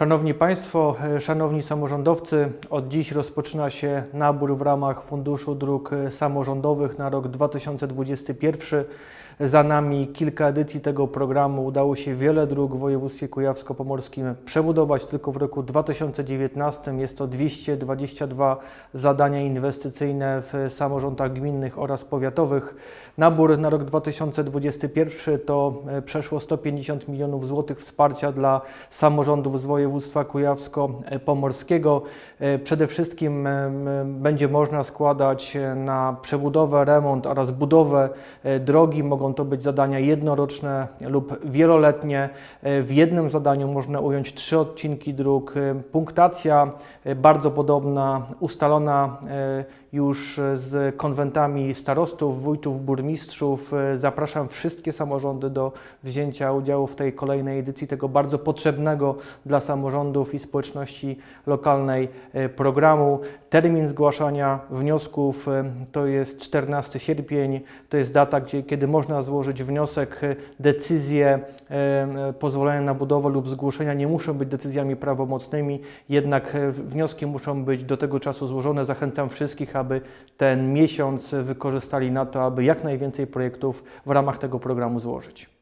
Szanowni Państwo, e, szanowni samorządowcy, od dziś rozpoczyna się nabór w ramach Funduszu Dróg e, Samorządowych na rok 2021. Za nami kilka edycji tego programu. Udało się wiele dróg w województwie kujawsko-pomorskim przebudować tylko w roku 2019. Jest to 222 zadania inwestycyjne w samorządach gminnych oraz powiatowych. Nabór na rok 2021 to e, przeszło 150 milionów złotych wsparcia dla samorządów z województwa kujawsko-pomorskiego. E, Przede wszystkim e, będzie można składać e, na przebudowę, remont oraz budowę drogi. Mogą to być zadania jednoroczne lub wieloletnie. W jednym zadaniu można ująć trzy odcinki dróg. Punktacja bardzo podobna, ustalona już z konwentami starostów, wójtów, burmistrzów. Zapraszam wszystkie samorządy do wzięcia udziału w tej kolejnej edycji tego bardzo potrzebnego dla samorządów i społeczności lokalnej e, programu. Termin zgłaszania wniosków e, to jest 14 sierpień. To jest data, gdzie, kiedy można złożyć wniosek. e, Decyzje pozwolenia na budowę lub zgłoszenia nie muszą być decyzjami prawomocnymi, jednak wnioski muszą być do tego czasu złożone. Zachęcam wszystkich, aby ten miesiąc wykorzystali na to, aby jak najwięcej projektów w ramach tego programu złożyć.